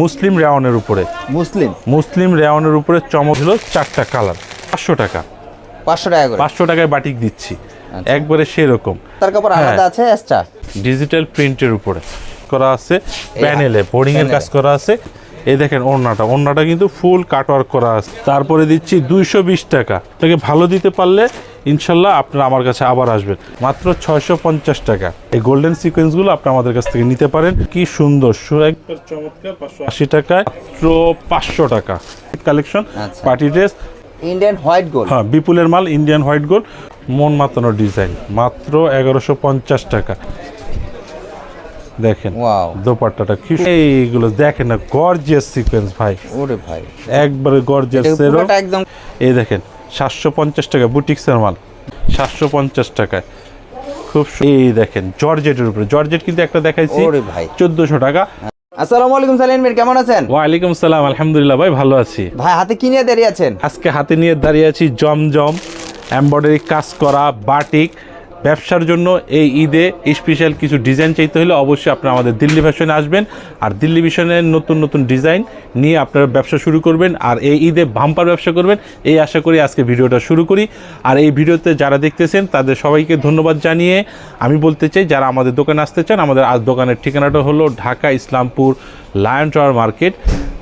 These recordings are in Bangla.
মুসলিম রেওয়ানের উপরে। মুসলিম? মুসলিম রেওয়ানের উপরে চমক হলো চারটা কালার পাঁচশো টাকা। পাঁচশো টাকা করে? পাঁচশো টাকায় বাটিক দিচ্ছি একবারে সেরকম। তার কাপড় হ্যাঁ। আলাদা আছে এক্সট্রা ডিজিটাল প্রিন্টের উপরে করা আছে প্যানেলে বোর্ডিং এর কাজ করা আছে। এই দেখেন ওড়নাটা ওড়নাটা কিন্তু ফুল কাটওয়ার্ক করা আছে। তারপরে দিচ্ছি দুইশো বিশ টাকা। তাকে ভালো দিতে পারলে ইনশাল্লাহ আপনারা আমার কাছে আবার আসবেন। মাত্র ছয়শো পঞ্চাশ টাকা। এই গোল্ডেন সিকোয়েন্সগুলো আপনি আমাদের কাছ থেকে নিতে পারেন। কি সুন্দর একবার চমৎকার পাঁচশো আশি টাকায় মাত্র পাঁচশো টাকা। Collection. Party dress Indian white gold হ্যাঁ বিপুলের মাল ইন্ডিয়ান হোয়াইট গোল্ড মন মাতানো ডিজাইন মাত্র এগারোশো পঞ্চাশ টাকা। দেখেন ওয়াও দোপাট্টাটা কি এইগুলো দেখেন না গর্জিয়াস সিকোয়েন্স ভাই। ওরে ভাই। একবারে গর্জিয়াস একদম এই দেখেন সাতশো পঞ্চাশ টাকা বুটিক্সের মাল। সাতশো পঞ্চাশ টাকায়। খুব এই দেখেন জর্জেটের উপরে। জর্জেট কিন্তু একটা দেখাইছি ভাই। চোদ্দশো টাকা। আসসালামু আলাইকুম সালিম কেমন আছেন? ওয়ালাইকুম সালাম আলহামদুলিল্লাহ ভাই ভালো আছি। ভাই হাতে কি নিয়ে দাঁড়িয়ে আছেন? আজকে হাতে নিয়ে দাঁড়িয়ে আছি জমজম এমব্রয়ডারি কাজ করা বাটিক ব্যবসার জন্য এই ঈদে স্পেশাল কিছু ডিজাইন চাইতে হলে অবশ্যই আপনারা আমাদের দিল্লি ফ্যাশনে আসবেন। আর দিল্লি ফ্যাশনের নতুন নতুন ডিজাইন নিয়ে আপনারা ব্যবসা শুরু করবেন। আর এই ঈদে ভাম্পার ব্যবসা করবেন। এই আশা করি আজকে ভিডিওটা শুরু করি। আর এই ভিডিওতে যারা দেখতেছেন, তাদের সবাইকে ধন্যবাদ জানিয়ে আমি বলতে চাই, যারা আমাদের দোকানে আসতে চান, আমাদের আজ দোকানের ঠিকানাটা হলো Dhaka Islampur lion tower market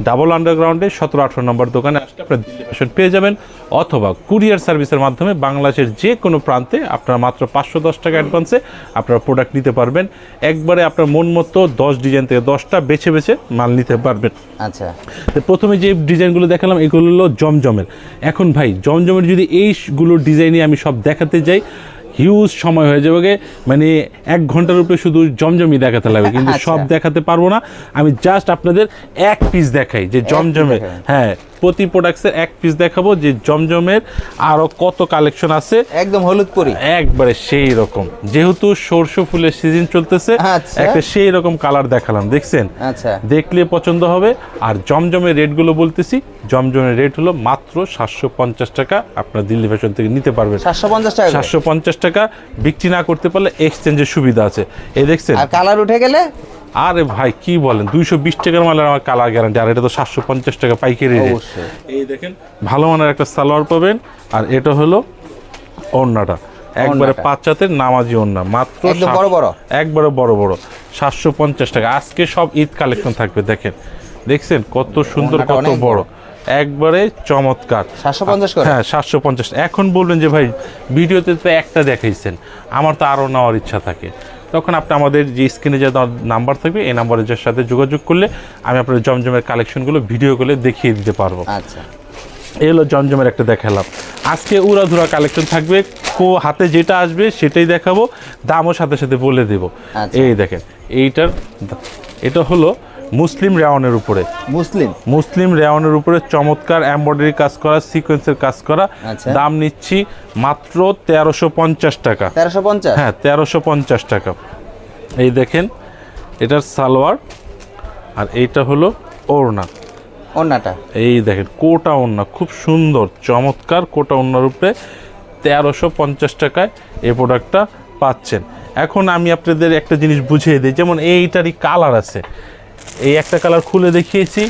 double আন্ডারগ্রাউন্ডে সতেরো আঠারো নম্বর দোকানে আসলে আপনারা দিল্লি ফ্যাশন পেয়ে যাবেন অথবা কুরিয়ার সার্ভিসের মাধ্যমে বাংলাদেশের যে কোনো প্রান্তে আপনারা মাত্র পাঁচশো দশ টাকা অ্যাডভান্সে আপনারা প্রোডাক্ট নিতে পারবেন। একবারে আপনার মন মতো দশ ডিজাইন থেকে দশটা বেছে বেছে মাল নিতে পারবেন। আচ্ছা। তো প্রথমে যে ডিজাইনগুলো দেখালাম এগুলো হলো জমজমের। এখন ভাই জমজমের যদি এইগুলো ডিজাইনে আমি সব দেখাতে যাই হিউজ সময় হয়ে যাবে মানে এক ঘণ্টার উপরে শুধু জমজমই দেখাতে লাগবে কিন্তু আচ্ছা। সব দেখাতে পারব না। আমি জাস্ট আপনাদের এক পিস দেখাই যে জমজমের। হ্যাঁ প্রতি প্রোডাক্টসের এক পিস দেখাবো যে জমজমের আরও কত কালেকশন আছে। একদম হলুদ পরি। একবারে সেই রকম। যেহেতু সরষে ফুলের সিজন চলতেছে আচ্ছা। একটা সেই রকম কালার দেখালাম দেখছেন? আচ্ছা। দেখলে পছন্দ হবে। আর জমজমের রেটগুলো বলতেছি জমজমের রেট হলো মাত্র সাতশো পঞ্চাশ টাকা। আপনার দিল্লি ফ্যাশন থেকে নিতে পারবেন। সাতশো পঞ্চাশ টাকা করে। সাতশো পঞ্চাশ টাকা বিক্রি না করতে পারলে এক্সচেঞ্জের সুবিধা আছে। এই দেখছেন? আর কালার উঠে গেলে? আরে ভাই কি বলেন? দুইশো বিশ টাকার মালের আমার কালার গ্যারান্টি আর এটা তো সাতশো পঞ্চাশ টাকা পাইকারি এই দেখেন ভালো মানের একটা সালোয়ার পাবেন আর এটা হলো ওড়নাটা। একবারে ওড়নাটা। পাঁচ হাতের নামাজি ওড়না মাত্র বড় বড়? একবারে বড় বড় সাতশো পঞ্চাশ টাকা। আজকে সব ঈদ কালেকশন থাকবে দেখেন। দেখছেন কত সুন্দর কত বড়। একবারে চমৎকার। সাতশো পঞ্চাশ হ্যাঁ সাতশো পঞ্চাশ। এখন বলবেন যে ভাই ভিডিওতে তো একটা দেখাইছেন আমার তো আরও নেওয়ার ইচ্ছা থাকে। তখন আপনি আমাদের যে স্ক্রিনে যে নাম্বার থাকবে এই নাম্বারের সাথে যোগাযোগ করলে আমি আপনার জমজমের কালেকশনগুলো ভিডিও করে দেখিয়ে দিতে পারব। আচ্ছা। এই হলো জমজমের একটা দেখালাম। আজকে উড়াধুরা কালেকশন থাকবে কো হাতে যেটা আসবে সেটাই দেখাবো দামও সাথে সাথে বলে দেব। আচ্ছা। এই দেখেন এইটার এটা হলো মুসলিম রেওয়ানের উপরে। মুসলিম? মুসলিম রেওয়ানের উপরে চমৎকার এমব্রয়ডারি কাজ করা সিকোয়েন্সের কাজ করা। আচ্ছা। দাম নিচ্ছি মাত্র তেরোশো পঞ্চাশ টাকা। তেরোশো পঞ্চাশ? হ্যাঁ তেরোশো পঞ্চাশ টাকা। এই দেখেন এটার সালোয়ার আর এইটা হলো ওড়না। অন্যটা এই দেখেন কোটা ওড়না খুব সুন্দর চমৎকার কোটা ওড়নার উপরে তেরোশো পঞ্চাশ টাকায় এই প্রোডাক্টটা পাচ্ছেন। এখন আমি আপনাদের একটা জিনিস বুঝিয়ে দিই যেমন এইটারই কালার আছে। এই একটা কালার খুলে দেখিয়েছি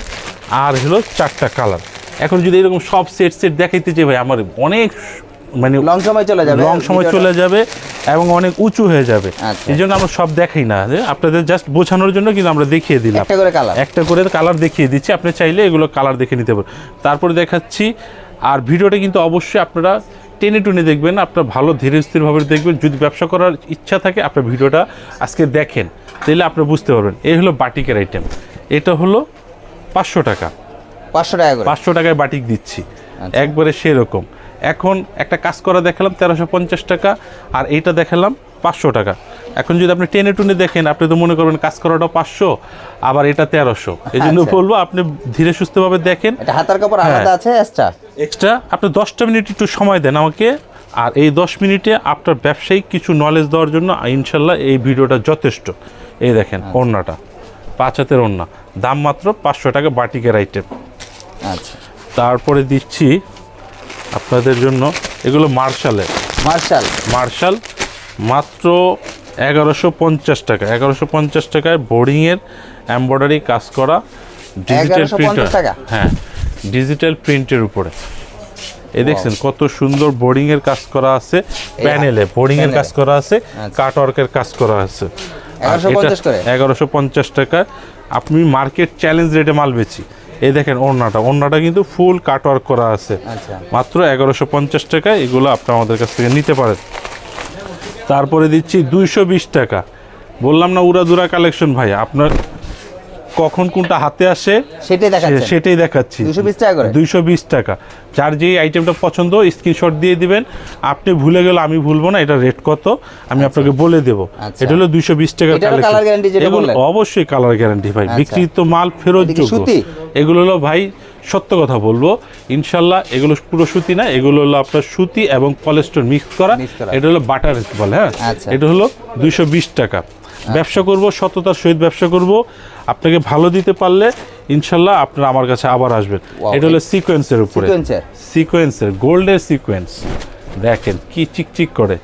আর হলো চারটা কালার। এখন যদি এরকম সব সেট সেট দেখাইতে চাই ভাই আমার অনেক মানে লং সময় চলে যাবে লং সময় চলে যাবে এবং অনেক উঁচু হয়ে যাবে। আচ্ছা। এই জন্য আমরা সব দেখাই না আপনাদের জাস্ট বোঝানোর জন্য কিন্তু আমরা দেখিয়ে দিলাম। একটা করে কালার। একটা করে কালার দেখিয়ে দিচ্ছি আপনি চাইলে এগুলো কালার দেখে নিতে পারেন। তারপরে দেখাচ্ছি আর ভিডিওটা কিন্তু অবশ্যই আপনারা টেনে টুনে দেখবেন আপনার ভালো ধীরে স্থিরভাবে দেখবেন যদি ব্যবসা করার ইচ্ছা থাকে আপনার ভিডিওটা আজকে দেখেন তাহলে আপনি বুঝতে পারবেন। এই হলো বাটিকের আইটেম এটা হলো পাঁচশো টাকা। পাঁচশো টাকা পাঁচশো টাকায় বাটিক দিচ্ছি। আচ্ছা। একবারে সেরকম। এখন একটা কাজ করা দেখালাম তেরোশো পঞ্চাশ টাকা আর এইটা দেখালাম পাঁচশো টাকা। এখন যদি আপনি টেনে টুনে দেখেন আপনি তো মনে করবেন কাজ করাটা পাঁচশো আবার এটা তেরোশো। এই জন্য আচ্ছা। বলব আপনি ধীরে সুস্থভাবে দেখেন। হাতার কাপড় হ্যাঁ। আলাদা আছে এক্সট্রা এক্সট্রা আপনি দশটা মিনিট একটু সময় দেন আমাকে আর এই দশ মিনিটে আপনার ব্যবসায়িক কিছু নলেজ দেওয়ার জন্য ইনশাল্লাহ এই ভিডিওটা যথেষ্ট। এই দেখেন ওড়নাটা পাঁচ হাতের ওড়না দাম মাত্র পাঁচশো টাকা বাটিকের আইটেম আচ্ছা। তারপরে দিচ্ছি আপনাদের জন্য এগুলো মার্শালের। মার্শাল। মার্শাল মাত্র এগারোশো পঞ্চাশ টাকা। এগারোশো পঞ্চাশ টাকায় বোর্ডিংয়ের এমব্রয়ডারি কাজ করা ডিজিটাল প্রিন্টার হ্যাঁ। ডিজিটাল প্রিন্টের উপরে। এই দেখছেন কত সুন্দর বোর্ডিং এর কাজ করা আছে প্যানেলে বোর্ডিং এর কাজ করা আছে আচ্ছা। কাট ওয়ার্কের কাজ করা আছে। 1150 করে? এগারোশো পঞ্চাশ টাকা। আপনি মার্কেট চ্যালেঞ্জ রেটে মাল বেচি। এই দেখেন ওড়নাটা ওড়নাটা কিন্তু ফুল কাট ওয়ার্ক করা আছে। আচ্ছা। মাত্র এগারোশো পঞ্চাশ টাকা এগুলো আপনি আমাদের কাছ থেকে নিতে পারেন। তারপরে দিচ্ছি দুইশো বিশ টাকা। বললাম না উড়াদুরা কালেকশন ভাই আপনার কখন কোনটা হাতে আসে সেটাই দেখাচ্ছেন সে- সেটাই দেখাচ্ছি 220 টাকা করে? দুইশো বিশ টাকা যার যে আইটেমটা পছন্দ স্ক্রিনশট দিয়ে দিবেন আপনি ভুলে গেলে আমি ভুলবো না এটা রেট কত আমি আপনাকে বলে দেবো আচ্ছা। এটা হলো দুইশো বিশ টাকার বললেন? অবশ্যই কালার গ্যারান্টি ভাই আচ্ছা। বিক্রিত মাল ফেরত যোগ্য? এগুলো হলো ভাই সত্য কথা বলব ইনশাল্লাহ এগুলো পুরো সুতি না এগুলো হলো আপনার সুতি এবং পলেস্টর মিক্স করা এটা হলো বাটার বলে হ্যাঁ আচ্ছা। এটা হলো দুইশো বিশ টাকা ব্যবসা করব সততার সহিত ব্যবসা করব। আপনাকে ভালো দিতে পারলে ইনশাল্লাহ আপনারা আমার কাছে আবার আসবেন। এটা হলো সিকোয়েন্সের উপরে। সিকোয়েন্সের গোল্ডের সিকোয়েন্স দেখেন কি চিকচিক করে।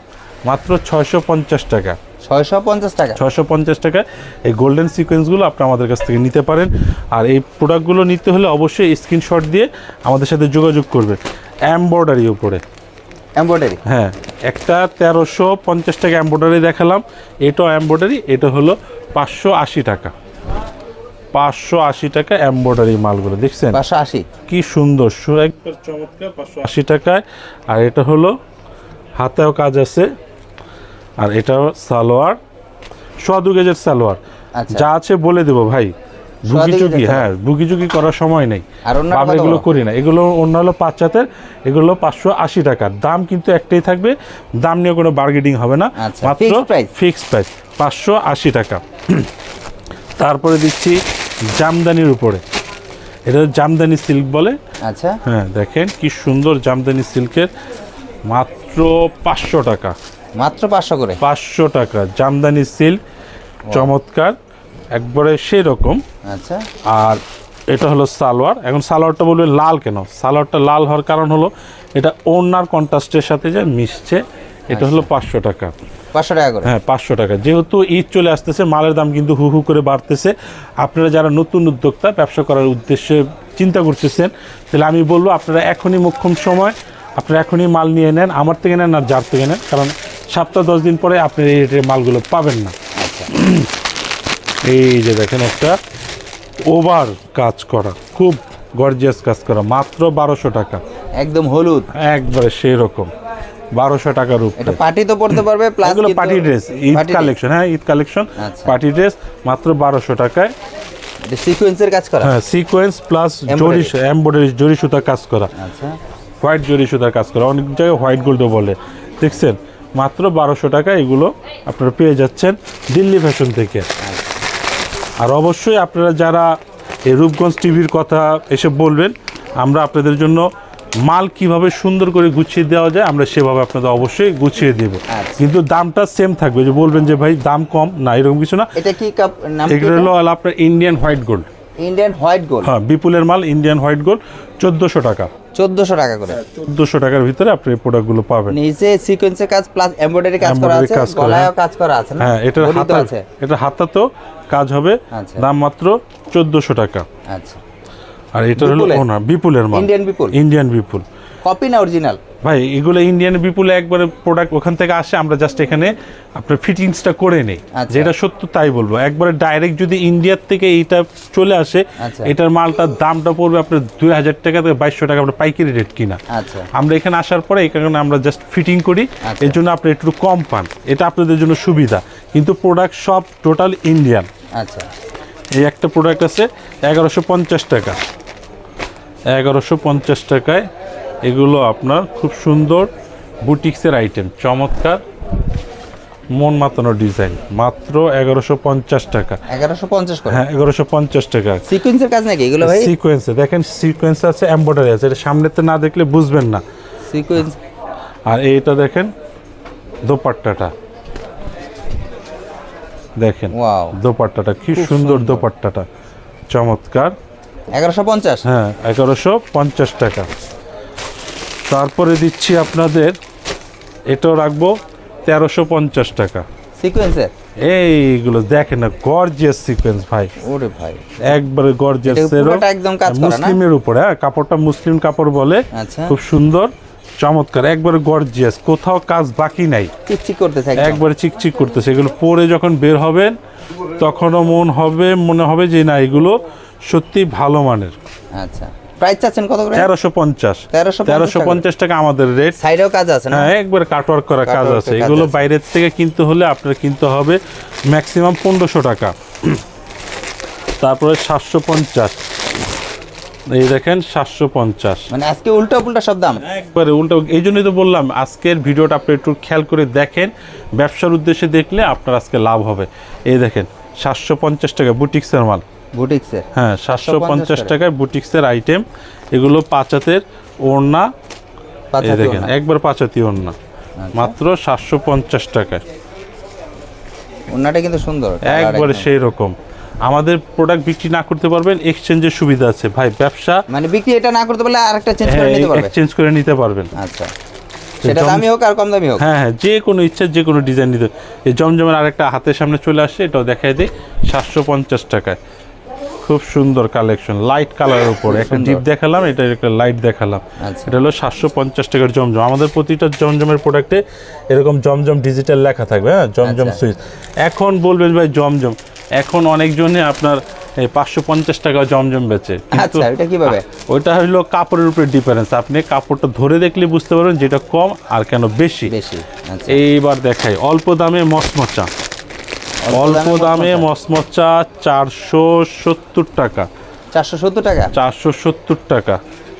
মাত্র ছয়শো পঞ্চাশ টাকা। ছয়শো পঞ্চাশ টাকা? ছয়শো পঞ্চাশ টাকা এই গোল্ডেন সিকোয়েন্সগুলো আপনি আমাদের কাছ থেকে নিতে পারেন। আর এই প্রোডাক্টগুলো নিতে হলে অবশ্যই স্ক্রিনশট দিয়ে আমাদের সাথে যোগাযোগ করবেন। এমব্রয়ডারি উপরে। এমব্রয়ডারি হ্যাঁ একটা তেরোশো পঞ্চাশ টাকা এমব্রয়ডারি দেখালাম। এটাও এমব্রয়ডারি এটা হলো পাঁচশো আশি টাকা। পাঁচশো আশি টাকা এমব্রয়ডারি মালগুলো দেখছেন? পাঁচশো আশি? কি সুন্দর সু একবার চমৎকার পাঁচশো আশি টাকায়। আর এটা হলো হাতেও কাজ আছে। আর এটাও সালোয়ার সোয়া দু গেজের সালোয়ার। আচ্ছা। যা আছে বলে দেবো ভাই। সোয়া দু বুকি চুকি গেজের হ্যাঁ বুকি চুকি করার সময় নেই। আর আমরা এগুলো করি না। এগুলো অন্য হলো পাঁচ এগুলো পাঁচশো আশি টাকা। দাম কিন্তু একটাই থাকবে দাম নিয়ে কোনো বার্গেনিং হবে না। আচ্ছা, মাত্র ফিক্সড প্রাইস পাঁচশো আশি টাকা। তারপরে দিচ্ছি জামদানির উপরে। এটা জামদানি সিল্ক বলে। আচ্ছা। হ্যাঁ দেখেন কি সুন্দর জামদানি সিল্কের মাত্র পাঁচশো টাকা। মাত্র পাঁচশো করে? পাঁচশো টাকা। জামদানি সিল্ক চমৎকার। একবারে সেই রকম আচ্ছা। আর এটা হলো সালোয়ার। এখন সালোয়ারটা বলবে লাল কেন? সালোয়ারটা লাল হওয়ার কারণ হলো এটা ওনার কন্ট্রাস্টের সাথে যে মিশছে এটা হলো পাঁচশো টাকা। পাঁচশো টাকা করে? হ্যাঁ পাঁচশো টাকা। যেহেতু ঈদ চলে আসতেছে মালের দাম কিন্তু হু হু করে বাড়তেছে। আপনারা যারা নতুন উদ্যোক্তা ব্যবসা করার উদ্দেশ্যে চিন্তা করতেছেন তাহলে আমি বলব আপনারা এখনই মোক্ষম সময় আপনারা এখনই মাল নিয়ে নেন আমার থেকে নেন আর যার থেকে নেন। কারণ সপ্তাহ দশ দিন পরে আপনি এই রেটের মালগুলো পাবেন না। আচ্ছা। এই যে দেখেন একটা ওভার কাজ করা খুব গর্জিয়াস কাজ করা মাত্র বারোশো টাকা। একদম হলুদ। একবারে সেই রকম বারোশো টাকার উপরে। এটা পার্টি তো পড়তে পারবে প্লাস এগুলো পার্টি ড্রেস ঈদ কালেকশন হ্যাঁ ঈদ কালেকশন। পার্টি ড্রেস মাত্র বারোশো টাকায়। সিকোয়েন্সের কাজ করা। হ্যাঁ সিকোয়েন্স প্লাস জরি। এমব্রয়ডারি জরি সুতা কাজ করা। আচ্ছা। হোয়াইট জরি সুতার কাজ করা অনেক জায়গায় হোয়াইট গোল্ডও বলে। দেখছেন মাত্র বারোশো টাকা এগুলো আপনারা পেয়ে যাচ্ছেন দিল্লি ফ্যাশন থেকে। আর অবশ্যই আপনারা যারা এই রূপগঞ্জ টিভির কথা এসে বলবেন আমরা আপনাদের জন্য মাল কীভাবে সুন্দর করে গুছিয়ে দেওয়া যায় আমরা সেভাবে আপনাদের অবশ্যই গুছিয়ে দেব। আচ্ছা। কিন্তু দামটা সেম থাকবে। যে বলবেন যে ভাই দাম কম না এরকম কিছু না। এটা কি কাপ নাম এগুলো হলো আপনার Indian white gold Indian white gold হ্যাঁ বিপুলের মাল ইন্ডিয়ান হোয়াইট গোল্ড চোদ্দোশো টাকা। চোদ্দশো টাকা করে। চোদ্দোশো টাকার ভিতরে আপনি এই প্রোডাক্টগুলো পাবেন। নিচে সিকোয়েন্সের কাজ প্লাস এমব্রয়ডারি কাজ করা আছে গলায়ও কাজ করা আছে না? হ্যাঁ এটার হাতা আছে। এটা হাতাতেও কাজ হবে আচ্ছা। দাম মাত্র চোদ্দোশো টাকা। আচ্ছা। আর এটা হলো বিপুলের? ওনা বিপুলের মাল। Indian Bipul? Indian Bipul. Copy না অরিজিনাল ভাই এগুলো ইন্ডিয়ান বিপুলে একবারে প্রোডাক্ট ওখান থেকে আসে আমরা জাস্ট এখানে আপনার ফিটিংসটা করে নেই। আচ্ছা। যেটা সত্য তাই বলব। একবারে ডাইরেক্ট যদি ইন্ডিয়ার থেকে এইটা চলে আসে আচ্ছা। এটার মালটার দামটা পড়বে আপনার দুই হাজার টাকা থেকে বাইশশো টাকা আপনার পাইকারি রেট কিনা। আচ্ছা। আমরা এখানে আসার পরে এই কারণে আমরা জাস্ট ফিটিং করি। এর জন্য আপনি একটু কম পান। এটা আপনাদের জন্য সুবিধা। কিন্তু প্রোডাক্ট সব টোটাল ইন্ডিয়ান আচ্ছা। এই একটা প্রোডাক্ট আছে এগারোশো পঞ্চাশ টাকা। এগারোশো পঞ্চাশ টাকায় এগুলো আপনার খুব সুন্দর বুটিক্সের আইটেম চমৎকার মন মাতানো ডিজাইন। মাত্র এগারোশো পঞ্চাশ টাকা। এগারোশো পঞ্চাশ হ্যাঁ এগারোশো পঞ্চাশ টাকা। সিকোয়েন্সের কাজ নাকি এগুলো ভাই? সিকোয়েন্সে দেখেন সিকোয়েন্স আছে এম্বয়ডারি আছে এটা সামনেতে না দেখলে বুঝবেন না। সিকোয়েন্স। আর এইটা দেখেন দোপাট্টাটা। দেখেন ওয়াও। দোপাট্টাটা কি সুন্দর। দোপাট্টাটা। চমৎকার। এগারোশো পঞ্চাশ? হ্যাঁ এগারোশো পঞ্চাশ টাকা। তারপরে দিচ্ছি আপনাদের এটাও রাখব তেরোশো পঞ্চাশ টাকা। সিকোয়েন্সের এইগুলো দেখেন না গর্জিয়াস সিকোয়েন্স ভাই। ওরে ভাই। একবারে গর্জিয়াস একদম কাজ করা মুসলিমের উপরে হ্যাঁ কাপড়টা মুসলিম কাপড় বলে আচ্ছা। খুব সুন্দর চমৎকার একবারে গর্জিয়াস কোথাও কাজ বাকি নাই। চিকচিক করতে থাকে একবারে চিকচিক করতেছে এগুলো পরে যখন বের হবেন তখনও মন হবে মনে হবে যে না এগুলো সত্যি ভালো মানের। আচ্ছা। প্রাইস চাচ্ছেন কত করে? তেরোশো পঞ্চাশ। 1350 তেরোশো পঞ্চাশ টাকা আমাদের রেট সাইডেও কাজ আছে না? হ্যাঁ একবার কাটওয়ার্ক করা কাজ আছে। এগুলো। বাইরের থেকে কিনতে হলে আপনার কিনতে হবে ম্যাক্সিমাম পনেরোশো টাকা। তারপরে সাতশো পঞ্চাশ। এই দেখেন সাতশো পঞ্চাশ। মানে আজকে উল্টা পুল্টা সব দাম? একবারে উল্টো এই জন্যই তো বললাম আজকের ভিডিওটা আপনি একটু খেয়াল করে দেখেন। ব্যবসার উদ্দেশ্যে দেখলে আপনার আজকে লাভ হবে। এই দেখেন সাতশো পঞ্চাশ টাকা বুটিক্সের মাল। বুটিক্সে হ্যাঁ সাতশো 750 পঞ্চাশ টাকা। টাকায় বুটিক্সের আইটেম এগুলো পাঁচাতের ওড়না। দেখেন একবার পাঁচাতি ওড়না। আচ্ছা। মাত্র সাতশো পঞ্চাশ টাকায়। ওনাটা কিন্তু সুন্দর। একবারে সেই রকম আমাদের প্রোডাক্ট বিক্রি না করতে পারবেন এক্সচেঞ্জের সুবিধা আছে। ভাই ব্যবসা মানে বিক্রি এটা না করতে পারলে আরেকটা চেঞ্জ করে নিতে পারবে? এক্সচেঞ্জ করে নিতে পারবেন। আচ্ছা। সেটা দামি হোক আর কম দামি হোক। হ্যাঁ হ্যাঁ যে কোনো ইচ্ছা যে কোনো ডিজাইন নিতে এই জমজমের আরেকটা হাতের সামনে চলে আসছে এটাও দেখাই দিই। সাতশো পঞ্চাশ টাকায়। খুব সুন্দর কালেকশন লাইট কালারের উপর। একটা ডিপ দেখালাম এটা একটা লাইট দেখালাম। আচ্ছা। এটা হলো সাতশো পঞ্চাশ টাকার জমজম। আমাদের প্রতিটা জমজমের প্রোডাক্টে এরকম জমজম ডিজিটাল লেখা থাকবে হ্যাঁ? জমজম আচ্ছা। সুইচ এখন বলবেন ভাই জমজম এখন অনেকজনে আপনার এই পাঁচশো পঞ্চাশ টাকা জমজম বেচে। আচ্ছা এটা কীভাবে? ওইটা হলো কাপড়ের উপরে ডিফারেন্স আপনি কাপড়টা ধরে দেখলে বুঝতে পারবেন যেটা কম আর কেন বেশি। বেশি আচ্ছা। এইবার দেখাই অল্প দামে মসমচা অল্প দামে মসমচা চারশো সত্তর টাকা। চারশো সত্তর টাকা? চারশো সত্তর টাকা।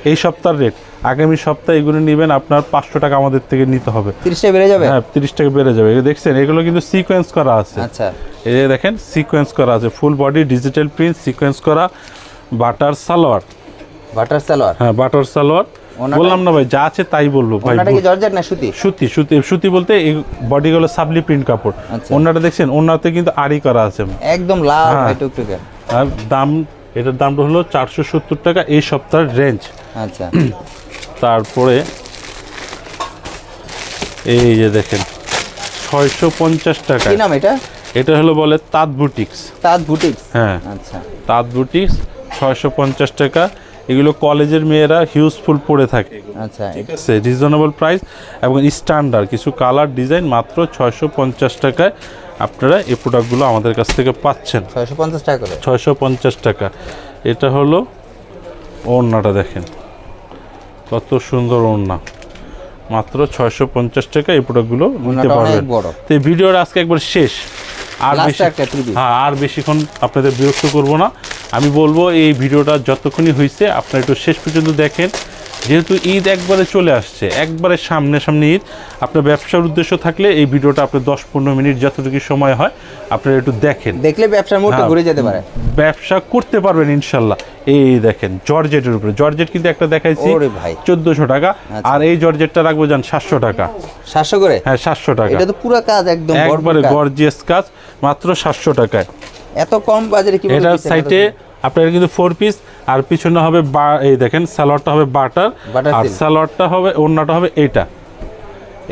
এই সপ্তাহের রেট আগামী সপ্তাহে এগুলো নেবেন আপনার পাঁচশো টাকা আমাদের থেকে নিতে হবে। তিরিশটা বেড়ে যাবে? হ্যাঁ তিরিশ টাকা বেড়ে যাবে। দেখছেন এগুলো কিন্তু সিকোয়েন্স করা আছে। আচ্ছা। এই যে দেখেন সিকোয়েন্স করা আছে। Full body digital print sequence করা বাটার সালোয়ার বাটার সালোয়ার হ্যাঁ বাটার সালোয়ার বললাম না ভাই যা আছে তাই বলব ভাই কি জর্জেট না সুতি? সুতি সুতি সুতি বলতে এই বডিগুলো সাবলি প্রিন্ট কাপড়। আচ্ছা। ওনাটা দেখছেন ওনাতে কিন্তু আড়ি করা আছে। একদম লাল হ্যাঁ। টুকটুকে। আর দাম এটার দামটা হলো চারশো সত্তর টাকা এই সপ্তাহের রেঞ্জ আচ্ছা। তারপরে এই যে দেখেন ছয়শো পঞ্চাশ টাকা। কি নাম এটা? এটা হলো বলে তাঁত বুটিক্স। তাঁত বুটিক্স? হ্যাঁ। আচ্ছা। তাঁত বুটিক্স ছয়শো পঞ্চাশ টাকা। এগুলো কলেজের মেয়েরা হিউজফুল পরে থাকে। আচ্ছা। ঠিক আছে? রিজনেবল প্রাইস এবং স্ট্যান্ডার্ড কিছু কালার ডিজাইন মাত্র ছয়শো পঞ্চাশ টাকায় আপনারা এই প্রোডাক্টগুলো আমাদের কাছ থেকে পাচ্ছেন। ছয়শো পঞ্চাশ টাকা করে? ছয়শো পঞ্চাশ টাকা। এটা হলো ওড়নাটা দেখেন। কত সুন্দর ওড়না। মাত্র ছয়শো পঞ্চাশ টাকা এই প্রোডাক্টগুলো নিতে পারবেন। তো এই ভিডিওটা আজকে একবার শেষ। আর বেশি। হ্যাঁ আর বেশিক্ষণ আপনাদের বিরক্ত করব না। আমি বলব এই ভিডিওটা যতক্ষণই হয়েছে আপনারা একটু শেষ পর্যন্ত দেখেন। যেহেতু ঈদ একবারে চলে আসছে একবারে সামনে সামনে ঈদ আপনার ব্যবসার উদ্দেশ্য থাকলে এই ভিডিওটা আপনার দশ পনেরো মিনিট যতটুকু সময় হয় আপনারা একটু দেখেন। দেখলে ব্যবসার মুহূর্তে হ্যাঁ। ঘুরে যেতে পারে। ব্যবসা করতে পারবেন ইনশাল্লাহ। এই দেখেন জর্জেটের উপরে জর্জেট কিন্তু একটা দেখাইছি চোদ্দশো টাকা আচ্ছা। আর এই জর্জেটটা রাখব যান সাতশো টাকা। সাতশো করে? হ্যাঁ সাতশো টাকা। এটা তো পুরো কাজ একদম একবারে গর্জিয়াস কাজ মাত্র সাতশো টাকায়। এত কম বাজারে কি এটার সাইটে আপনার কিন্তু ফোর পিস আর পিছনে হবে বা এই দেখেন সালোয়ারটা হবে বাটার আর। সালোয়ারটা হবে ওড়নাটা হবে এইটা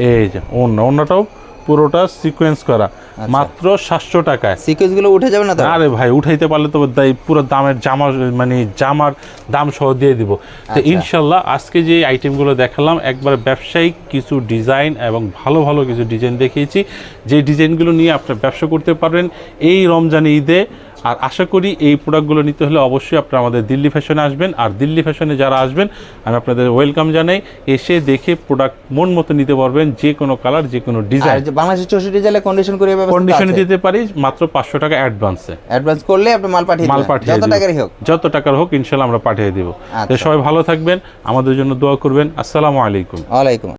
এই যে ওড়না ওড়নাটাও পুরোটা সিকোয়েন্স করা। মাত্র সাতশো টাকায়। সিকোয়েন্সগুলো উঠে যাবে না আরে ভাই উঠাইতে পারলে তো দাই পুরো দামের জামা মানে জামার দাম সহ দিয়ে দিব। তো আচ্ছা। ইনশাল্লাহ আজকে যে আইটেমগুলো দেখালাম একবার ব্যবসায়িক কিছু ডিজাইন এবং ভালো ভালো কিছু ডিজাইন দেখিয়েছি। যে ডিজাইনগুলো নিয়ে আপনার ব্যবসা করতে পারবেন এই রমজান ঈদে আর আশা করি এই প্রোডাক্টগুলো নিতে হলে অবশ্যই আপনারা আমাদের দিল্লি ফ্যাশনে আসবেন। আর দিল্লি ফ্যাশনে যারা আসবেন আমি আপনাদের ওয়েলকাম জানাই। এসে দেখে প্রোডাক্ট মন মতো নিতে পারবেন যে কোনো কালার যে কোনো ডিজাইন বাংলাদেশের চৌষট্টি জেলায় কন্ডিশন করে কন্ডিশনে দিতে পারি মাত্র পাঁচশো টাকা অ্যাডভান্সে অ্যাডভান্স করলে আপনি মাল পাঠিয়ে মাল পাঠিয়ে যত টাকারই হোক। যত টাকার হোক ইনশাল্লাহ আমরা পাঠিয়ে দিব। আচ্ছা। সবাই ভালো থাকবেন আমাদের জন্য দোয়া করবেন। আসসালামু আলাইকুম। ওয়ালাইকুম